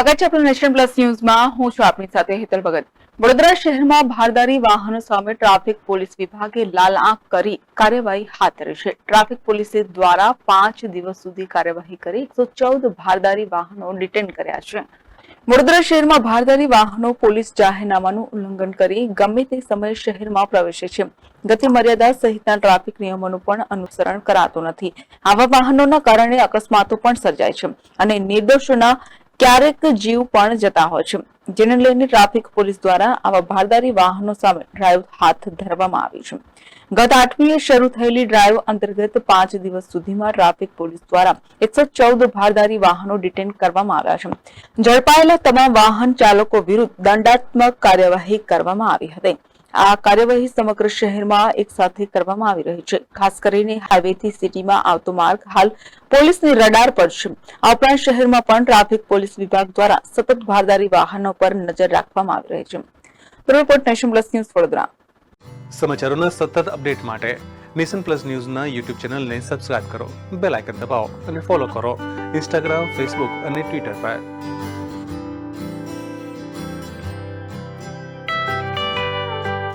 સ્વાગત છે આપણું નેશન પ્લસ ન્યૂઝમાં. હું છું આપની સાથે હેતલ ભગત. વડોદરા શહેરમાં ભારદારી વાહનો સામે ટ્રાફિક પોલીસ વિભાગે લાલ આંખ કરી કાર્યવાહી હાથ ધરી છે. ટ્રાફિક પોલીસ દ્વારા પાંચ દિવસ સુધી કાર્યવાહી કરી એકસો ભારદારી વાહનો ડિટેન કર્યા છે. વડોદરા શહેરમાં ભારદારી વાહનો પોલીસ જાહેરનામાનું ઉલ્લંઘન કરી ગમે તે સમયે શહેરમાં પ્રવેશે છે. ગતિ મર્યાદા સહિતના ટ્રાફિક નિયમોનું પણ અનુસરણ કરાતું નથી. આવા વાહનોના કારણે અકસ્માતો પણ સર્જાય છે અને નિર્દોષોના ક્યારેક જીવ પણ જતા હોય છે. જેને લઈને ટ્રાફિક પોલીસ દ્વારા આવા ભારદારી વાહનો સામે ડ્રાઈવ હાથ ધરવામાં આવી છે. ગત આઠમીએ શરૂ થયેલી ડ્રાઈવ અંતર્ગત પાંચ દિવસ સુધીમાં ટ્રાફિક પોલીસ દ્વારા એકસો ચૌદ ભારદારી વાહનો ડિટેન કરવામાં આવ્યા છે. ઝડપાયેલા તમામ વાહન ચાલકો વિરુદ્ધ દંડાત્મક કાર્યવાહી કરવામાં આવી હતી. આ કાર્યવાહી સમગ્ર શહેરમાં એક સાથે કરવામાં આવી રહી છે. ખાસ કરીને હાઈવેથી સિટીમાં આવતો માર્ગ હાલ પોલીસની રડાર પર છે. આ ઉપરાંત શહેરમાં પણ ટ્રાફિક પોલીસ વિભાગ દ્વારા સતત ભારદારી વાહનો પર નજર રાખવામાં આવી રહી છે. Report nation plus news Vadodara. સમાચારોના સતત અપડેટ માટે નેશન પ્લસ ન્યૂઝના યુટ્યુબ ચેનલને સબસ્ક્રાઇબ કરો, બેલ આઇકન દબાવો અને ફોલો કરો. ઇન્સ્ટાગ્રામ, ફેસબુક અને ટ્વિટર પર.